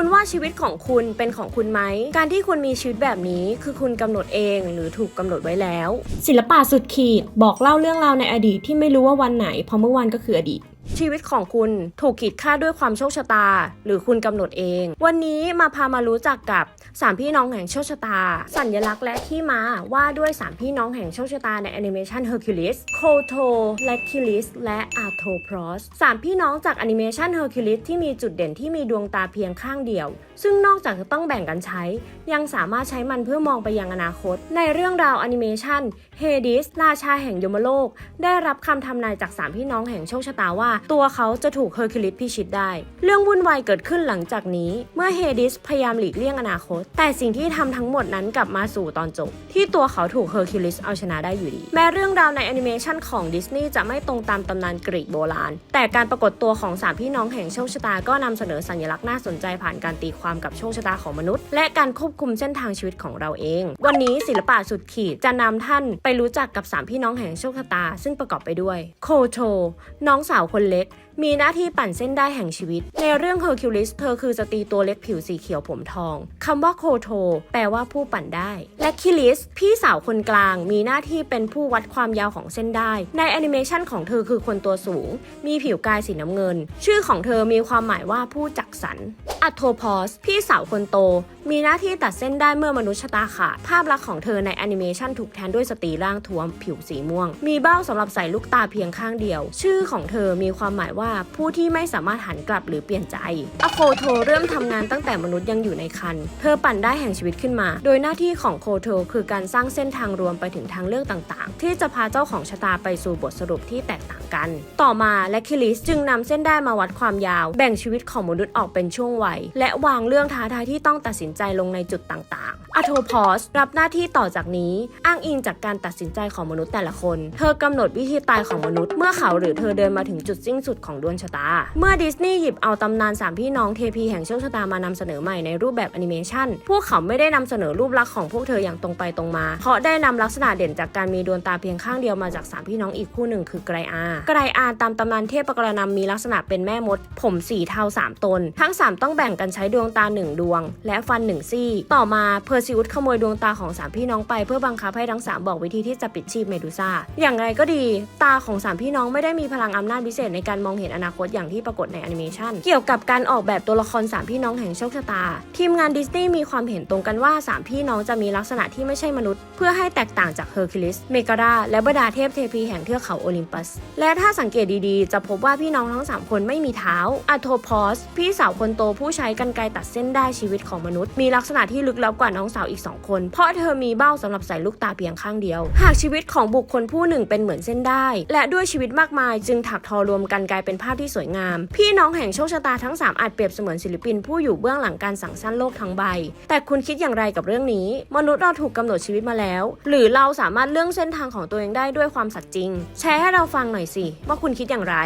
คุณว่าชีวิตของคุณเป็นของคุณไหม การที่คุณมีชีวิตแบบนี้คือคุณกำหนดเองหรือถูกกำหนดไว้แล้ว ศิลปะสุดขีดบอกเล่าเรื่องราวในอดีตที่ไม่รู้ว่าวันไหนเพราะเมื่อวานก็คืออดีต ชีวิตของคุณถูกขีดค่าด้วยความโชคชะตา หรือคุณกำหนดเอง วันนี้มาพามารู้จักกับสามพี่น้องแห่งโชคชะตา สัญลักษณ์และที่มาว่าด้วยสามพี่น้องแห่งโชคชะตาในแอนิเมชัน Hercules Koto l a c u l i s และ Arthropros สามพี่น้องจากแอนิเมชัน Hercules ที่มีจุดเด่นที่มีดวงตาเพียงข้างเดียว ซึ่งนอกจากจะต้องแบ่งกันใช้ ยังสามารถใช้มันเพื่อมองไปยังอนาคต ในเรื่องราวแอนิเมชัน Hades ราชาแห่งยมโลก ได้รับคำทำนายจากสามพี่น้องแห่งโชคชะตาว่าตัวเขาจะถูกเฮอร์คิวลิสพิชิตได้ เรื่องวุ่นวายเกิดขึ้นหลังจากนี้ เมื่อเฮดิสพยายามหลีกเลี่ยงอนาคต แต่สิ่งที่ทำทั้งหมดนั้นกลับมาสู่ตอนจบ ที่ตัวเขาถูกเฮอร์คิวลิสเอาชนะได้อยู่ดี แม้เรื่องราวในแอนิเมชันของดิสนีย์จะไม่ตรงตามตำนานกรีกโบราณ แต่การปรากฏตัวของสามพี่น้องแห่งโชคชะตาก็นำเสนอสัญลักษณ์น่าสนใจผ่านการตีความกับโชคชะตาของมนุษย์ และการควบคุมเส้นทางชีวิตของเราเอง วันนี้ศิลปะสุดขีดจะนำท่านไปรู้จักกับสามพี่น้องแห่งโชคชะตา ซึ่งประกอบไปด้วย โคโช น้องสาวคนเล็ก มีหน้าที่ปั่นเส้นได้แห่งชีวิต ในเรื่องเฮอร์คิวลิสเธอคือสตรีตัวเล็กผิวสีเขียวผมทอง คำว่าโคโท แปลว่าผู้ปั่นได้ และคิลิส พี่สาวคนกลาง มีหน้าที่เป็นผู้วัดความยาวของเส้นได้ ในแอนิเมชันของเธอคือคนตัวสูง มีผิวกายสีน้ำเงิน ชื่อของเธอมีความหมายว่าผู้จักสรรอัตโทพอส พี่สาวคนโต มีหน้าที่ตัดเส้นได้เมื่อมนุษย์ชะตาขาด ภาพลักษณ์ของเธอในแอนิเมชันถูกแทนด้วยสตรีร่างท้วม ผิวสีม่วง มีเบ้าสำหรับใส่ลูกตาเพียงข้างเดียว ชื่อของเธอมีความหมายว่าผู้ที่ไม่สามารถหันกลับหรือเปลี่ยนใจอโคโทเริ่มทำงานตั้งแต่มนุษย์ยังอยู่ในครรภ์เธอปั่นได้แห่งชีวิตขึ้นมา โดยหน้าที่ของโคโทคือการสร้างเส้นทางรวมไปถึงทางเลือกต่างๆ ที่จะพาเจ้าของชะตาไปสู่บทสรุปที่แตกต่างกัน ต่อมาและคิลิสจึงนำเส้นได้มาวัดความยาว แบ่งชีวิตของมนุษย์ออกเป็นช่วงวัย และวางเรื่องท้าทายที่ต้องตัดสินใจลงในจุดต่างๆอโทพอสรับหน้าที่ต่อจากนี้ อ้างอิงจากการตัดสินใจของมนุษย์แต่ละคน เธอกำหนดวิธีตายของมนุษย์ เมื่อเขาหรือเธอเดินมาถึงจุดสิ้นสุดของดวงชะตา เมื่อดิสนีย์หยิบเอาตำนานสามพี่น้องเทพีแห่งโชคชะตามานำเสนอใหม่ในรูปแบบแอนิเมชันพวกเขาไม่ได้นำเสนอรูปลักษณ์ของพวกเธออย่างตรงไปตรงมา เพราะได้นำลักษณะเด่นจากการมีดวงตาเพียงข้างเดียวมาจากสามพี่น้องอีกคู่หนึ่งคือไกรอาไกรอาตามตำนานเทพกรนำมีลักษณะเป็นแม่มด ผมสีเทาสามตน ทั้งสามต้องแบ่งกันใช้ดวงตาหนึ่งดวง และฟันหนึ่งซี่ ต่อมาเพอร์ซิอุสขโมยดวงตาของสามพี่น้องไปเพื่อบังคับให้ทั้งสามบอกวิธีที่จะปิดชีพเมดูซ่า อย่างไรก็ดี ตาของสามพี่น้องไม่ได้มีพลังอำนาจพิเศษในการมองเห็นอนาคตอย่างที่ปรากฏในแอนิเมชันเกี่ยวกับการออกแบบตัวละครสามพี่น้องแห่งโชคชะตา ทีมงานดิสนีย์มีความเห็นตรงกันว่าสามพี่น้องจะมีลักษณะที่ไม่ใช่มนุษย์ เพื่อให้แตกต่างจากเฮอร์คิวลิส เมกาดาและบรรดาเทพเทพีแห่งเทือกเขาโอลิมปัส และถ้าสังเกตดีๆ จะพบว่าพี่น้องทั้ง 3 คนไม่มีเท้าอะโทพอส พี่สาวคนโตผู้ใช้กันไกรตัดเส้นได้ชีวิตของมนุษย์มีลักษณะที่ลึกลับกว่าน้องสาวอีก 2 คน เพราะเธอมีเบ้าสำหรับใส่ลูกตาเพียงข้างเดียว หากชีวิตของบุคคลผู้หนึ่งเป็นเหมือนเส้นได้ และด้วยชีวิตมากมาย จึงถักทอรวมกันกลายเป็นภาพที่สวยงาม พี่น้องแห่งโชคชะตาทั้ง 3 อาจเปรียบเสมือนศิลปินผู้อยู่เบื้องหลังการสั่งสร้างโลกทั้งใบ แต่คุณคิดอย่างไรกับเรื่องนี้ มนุษย์เราถูกกำหนดชีวิตมาแล้ว หรือเราสามารถเลือกเส้นทางของตัวเองได้ด้วยความสัตย์จริง แชร์ให้เราฟังหน่อยสิว่าคุณคิดอย่างไร